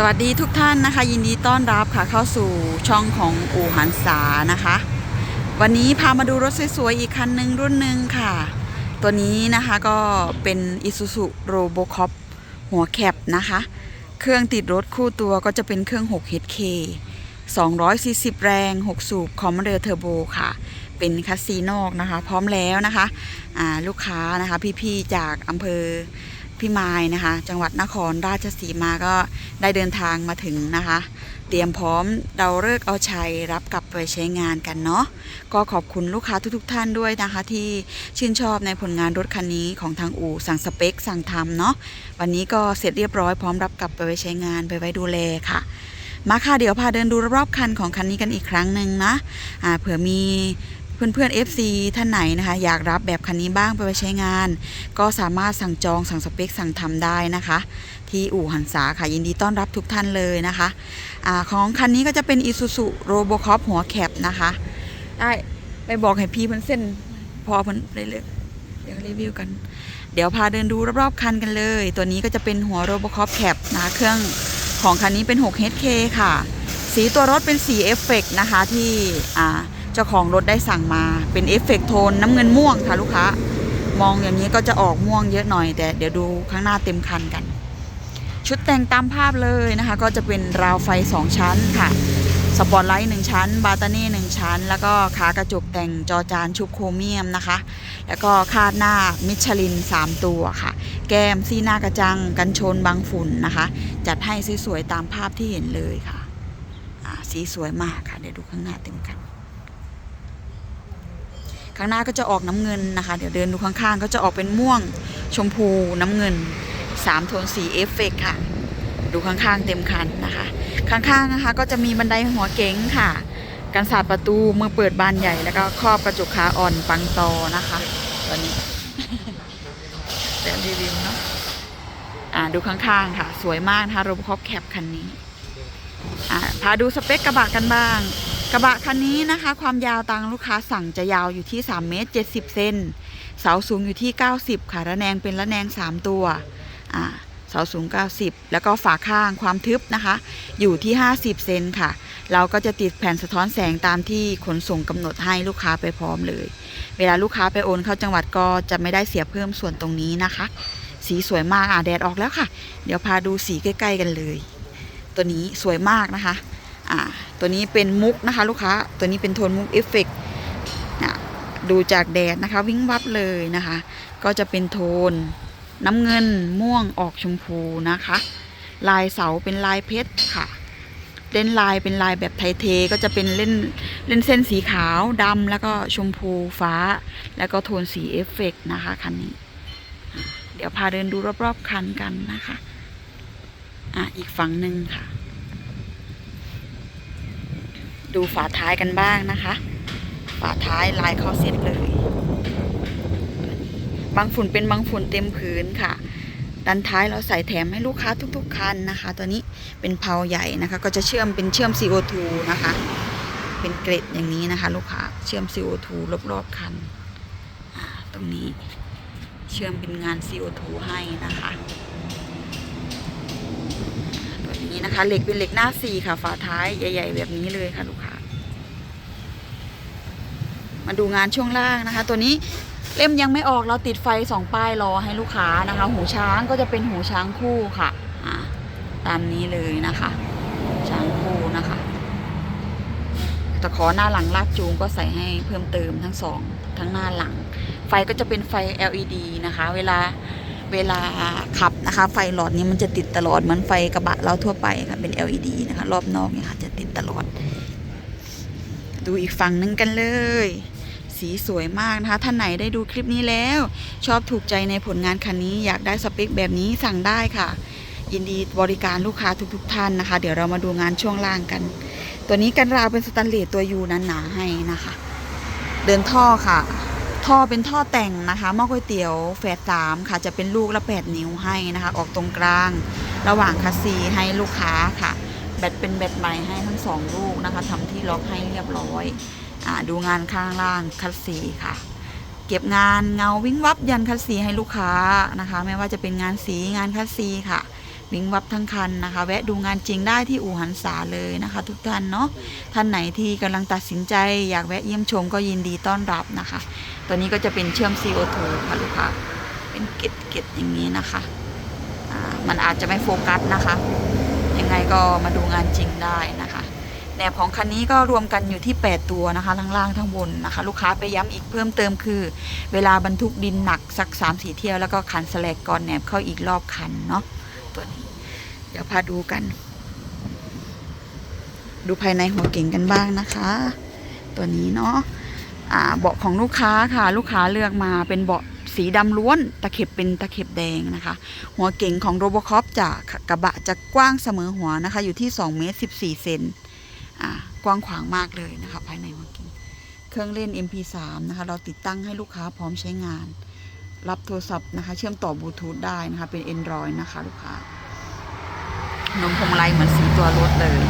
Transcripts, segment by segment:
สวัสดีทุกท่านนะคะ ยินดีต้อนรับค่ะเข้าสู่ช่องของอู่หันษานะคะ วันนี้พามาดูรถสวยๆอีกคันหนึ่งรุ่นหนึ่งค่ะ ตัวนี้นะคะก็เป็น Isuzu Robocop หัวแคปนะคะ เครื่องติดรถคู่ตัวก็จะเป็นเครื่อง 6 HK 240 แรง 6 สูบคอมเดอร์เทอร์โบค่ะ เป็นคัสซีนอกนะคะ พร้อมแล้วนะคะลูกค้านะคะพี่ๆจากอำเภอ พี่มายนะคะ จังหวัดนครราชสีมาก็ได้เดินทางมาถึงนะคะ เตรียมพร้อมเราเลิกเอาชัยรับกลับไปใช้งานกันเนาะก็ขอบคุณลูกค้าทุก ๆ ท่านด้วยนะคะ ที่ชื่นชอบในผลงานรถคันนี้ของทางอู่สั่งสเปค สั่งทำเนาะวันนี้ก็เสร็จเรียบร้อยพร้อมรับกลับไปไว้ใช้งานไปไว้ดูแลค่ะมาค่ะเดี๋ยวพาเดินดูรอบคันของคันนี้กันอีกครั้งหนึ่งนะอ่าเผื่อมี เพื่อนๆ FC ท่านไหนนะคะ อยากรับแบบคันนี้บ้างไปไว้ใช้งาน ก็สามารถสั่งจองสั่งสเปคสั่งทำได้นะคะ ที่อู่หันษาค่ะยินดีต้อนรับทุกท่านเลยนะคะอาของคันนี้ก็จะเป็น Isuzu Robocop หัวแคปนะคะ ได้ไปบอกให้พี่เพิ่นเส้นพอเพิ่นเลยเลยเดี๋ยวรีวิวกัน เดี๋ยวพาเดินดูรอบๆคันกันเลย ตัวนี้ก็จะเป็นหัว Robocop Cap นะะเครื่องของคันนี้เป็น 6 HK ค่ะ สีตัวรถเป็นสีเอฟเฟกต์นะคะที่อ่า จ้าของรถได้สั่งมาเป็นเอฟเฟกต์โทนน้ำเงินม่วงค่ะลูกค้ามองอย่างนี้ก็จะออกม่วงเยอะหน่อย แต่เดี๋ยวดูข้างหน้าเต็มคันกัน ชุดแต่งตามภาพเลยนะคะ ก็จะเป็นราวไฟ 2 ชั้นค่ะสปอตไลท์1ชั้น บาตานี่1ชั้น แล้วก็ขากระจกแต่งจอจานชุบโครเมียมนะคะ แล้วก็คาดหน้ามิชลิน 3 ตัวค่ะ แก้มซี่หน้ากระจัง กันชนบังฝุ่นนะคะ จัดให้สวยๆตามภาพที่เห็นเลยค่ะสีสวยมากค่ะ เดี๋ยวดูข้างหน้าเต็มกัน ข้างหน้าก็จะออกน้ำเงินนะคะ เดี๋ยวเดินดูข้างๆ ก็จะออกเป็นม่วงชมพูน้ำเงิน 3 โทนสีเอฟเฟกค่ะ ดูข้างๆเต็มคันนะคะ ข้างๆนะคะก็จะมีบันไดหัวเก๋งค่ะกันศาสตร์ประตูมือเปิดบานใหญ่แล้วก็ครอบกระจกขาอ่อนปังตอนะคะตัวนี้เดี๋ยวรีวิวเนาะอ่าดูข้างๆค่ะ สวยมากนะคะโรบคอปแคปคันนี้อ่าพาดูสเปคกระบะกันบ้าง กระบะคันนี้นะคะ ความยาวตามลูกค้าสั่งจะยาวอยู่ที่ 3 เมตร 70 เซนเสาสูงอยู่ที่ 90 ค่ะ ระแนงเป็นระแนง 3 ตัวอ่าเสาสูง 90 แล้วก็ฝาข้างความทึบนะคะ อยู่ที่ 50 เซนค่ะ เราก็จะติดแผ่นสะท้อนแสงตามที่ขนส่งกำหนดให้ลูกค้าไปพร้อมเลย เวลาลูกค้าไปโอนเข้าจังหวัดก็จะไม่ได้เสียเพิ่มส่วนตรงนี้นะคะ สีสวยมากอะแดดออกแล้วค่ะ เดี๋ยวพาดูสีใกล้ ๆ กันเลย ตัวนี้สวยมากนะคะ อ่าตัวนี้เป็นมุกนะคะลูกค้าตัวนี้เป็นโทนมุกเอฟเฟกต์นะดูจากแดดนะคะ วิ่งวับเลยนะคะ ก็จะเป็นโทนน้ำเงินม่วงออกชมพูนะคะ ลายเสาเป็นลายเพชรค่ะ เล่นลายเป็นลายแบบไทยเทก็จะเป็นเล่นเล่นเส้นสีขาวดำแล้วก็ชมพูฟ้า แล้วก็โทนสีเอฟเฟกต์นะคะคันนี้ เดี๋ยวพาเดินดูรอบๆคันกันนะคะ อะอีกฝั่งหนึ่งค่ะ ดูฝาท้ายกันบ้างนะคะ ฝาท้ายลายเข้าเซ็ตเลย บางฝุ่นเป็นบางฝุ่นเต็มผืนค่ะ ด้านท้ายเราใส่แถมให้ลูกค้าทุก ๆ คันนะคะ ตัวนี้เป็นเพลาใหญ่นะคะ ก็จะเชื่อมเป็นเชื่อม CO2 นะคะ เป็นเกรดอย่างนี้นะคะ ลูกค้าเชื่อม CO2 รอบๆคันตรงนี้เชื่อมเป็นงาน CO2 ให้นะคะ ตัว นะคะเหล็กเป็นเหล็กหน้าสี่ค่ะ ฝาท้ายใหญ่ ๆ แบบนี้เลยค่ะลูกค้ามาดูงานช่วงล่างนะคะ ตัวนี้เล่มยังไม่ออกเราติดไฟสองป้ายรอให้ลูกค้านะคะ หูช้างก็จะเป็นหูช้างคู่ค่ะตามนี้เลยนะคะ ช้างคู่นะคะตะขอหน้าหลังลากจูงก็ใส่ให้เพิ่มเติมทั้งสองทั้งหน้าหลัง ไฟก็จะเป็นไฟ LED นะคะ เวลา เวลาขับนะคะ ไฟหลอดนี้มันจะติดตลอดเหมือนไฟกระบะเราทั่วไปค่ะเป็น LED นะคะ รอบนอกเนี่ยค่ะ จะติดตลอด ดูอีกฝั่งหนึงกันเลย สีสวยมากนะคะ ท่านไหนได้ดูคลิปนี้แล้ว ชอบถูกใจในผลงานคันนี้อยากได้สเปคแบบนี้สั่งได้ค่ะ ยินดีบริการลูกค้าทุก ๆทท่านนะคะ เดี๋ยวเรามาดูงานช่วงล่างกัน ตัวนี้กันราวเป็นสแตนเลสตัวยูนั้นหนาให้นะคะ เดินท่อค่ะ ท่อเป็นท่อแต่งนะคะหม้อก๋วยเตี๋ยวแฝดสามค่ะ จะเป็นลูกละแปดนิ้วให้นะคะ ออกตรงกลาง ระหว่างคัสซีให้ลูกค้าค่ะ แบตเป็นแบตใหม่ให้ทั้งสองลูกนะคะทำที่ล็อกให้เรียบร้อยอดูงานข้างล่างคัสซีค่ะ เก็บงานเงาวิ่งวับยันคัสซีให้ลูกค้านะคะ ไม่ว่าจะเป็นงานสีงานคัสซีค่ะ วิงวับทั้งคันนะคะ แวะดูงานจริงได้ที่อู่หันษาเลยนะคะ ทุกท่านเนาะท่านไหนที่กำลังตัดสินใจ อยากแวะเยี่ยมชมก็ยินดีต้อนรับนะคะ ตัวนี้ก็จะเป็นเชื่อม CO2 ค่ะลูกค้าเป็นเกล็ดเกล็ดๆอย่างนี้นะคะมันอาจจะไม่โฟกัสนะคะ ยังไงก็มาดูงานจริงได้นะคะแหนบของคันนี้ก็รวมกันอยู่ที่ 8 ตัวนะคะทั้งล่างทั้งบนนะคะ ลูกค้าไปย้ำอีกเพิ่มเติมคือ เวลาบรรทุกดินหนักสัก3ามสี่เที่ยวแล้วก็ขันสแลกก่อนแหนบเข้าอีกรอบคันเนาะ ตัวนี้เดี๋ยวพาดูกัน ดูภายในหัวเก่งกันบ้างนะคะ ตัวนี้เนาะเบาะของลูกค้าค่ะ ลูกค้าเลือกมาเป็นเบาะสีดำล้วน ตะเข็บเป็นตะเข็บแดงนะคะ หัวเก๋งของโรบคอปจะกระบะจะกว้างเสมอหัวนะคะ อยู่ที่2เมตร14เซนกว้างขวางมากเลยนะคะ ภายในหัวเก๋งเครื่องเล่น MP3 นะคะ เราติดตั้งให้ลูกค้าพร้อมใช้งาน รับโทรศัพท์นะคะ เชื่อมต่อบลูทูธได้นะคะ เป็น Android นะคะลูกค้านมพวงมาลัยเหมือนสีตัวรถเลย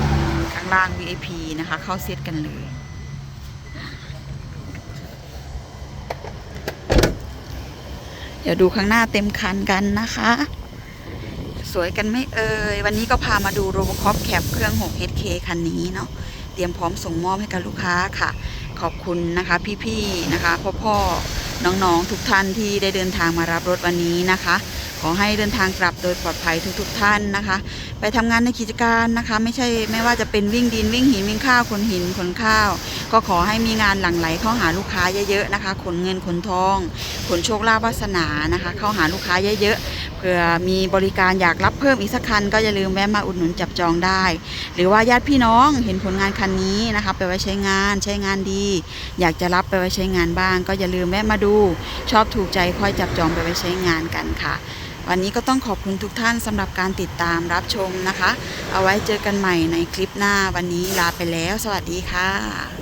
ข้างล่าง VIP นะคะ เข้าเซตกันเลย เดี๋ยวดูข้างหน้าเต็มคันกันนะคะ สวยกันไม่เอ่ย วันนี้ก็พามาดูโรบคอปแคปเครื่อง 6 HK คันนี้เนาะเตรียมพร้อมส่งมอบให้กับลูกค้าค่ะ ขอบคุณนะคะพี่ๆนะคะพ่อพ่อๆ น้องๆทุกท่านที่ได้เดินทางมารับรถวันนี้นะคะ ขอให้เดินทางกลับโดยปลอดภัยทุกๆท่านนะคะ ไปทำงานในกิจการนะคะ ไม่ใช่ไม่ว่าจะเป็นวิ่งดินวิ่งหินวิ่งข้าวขนหินขนข้าว ก็ขอให้มีงานหลั่งไหลเข้าหาลูกค้าเยอะๆนะคะ ขนเงินขนทอง ขนโชคลาภวาสนานะคะ เข้าหาลูกค้าเยอะๆ เผื่อมีบริการอยากรับเพิ่มอีกสักคันก็อย่าลืมแวะมาอุดหนุนจับจองได้ หรือว่าญาติพี่น้องเห็นผลงานคันนี้นะคะไปไว้ใช้งานใช้งานดี อยากจะรับไปไว้ใช้งานบ้าง ก็อย่าลืมแวะมาดู ชอบถูกใจค่อยจับจองไปไว้ใช้งานกันค่ะ วันนี้ก็ต้องขอบคุณทุกท่านสำหรับการติดตามรับชมนะคะ เอาไว้เจอกันใหม่ในคลิปหน้าวันนี้ลาไปแล้ว สวัสดีค่ะ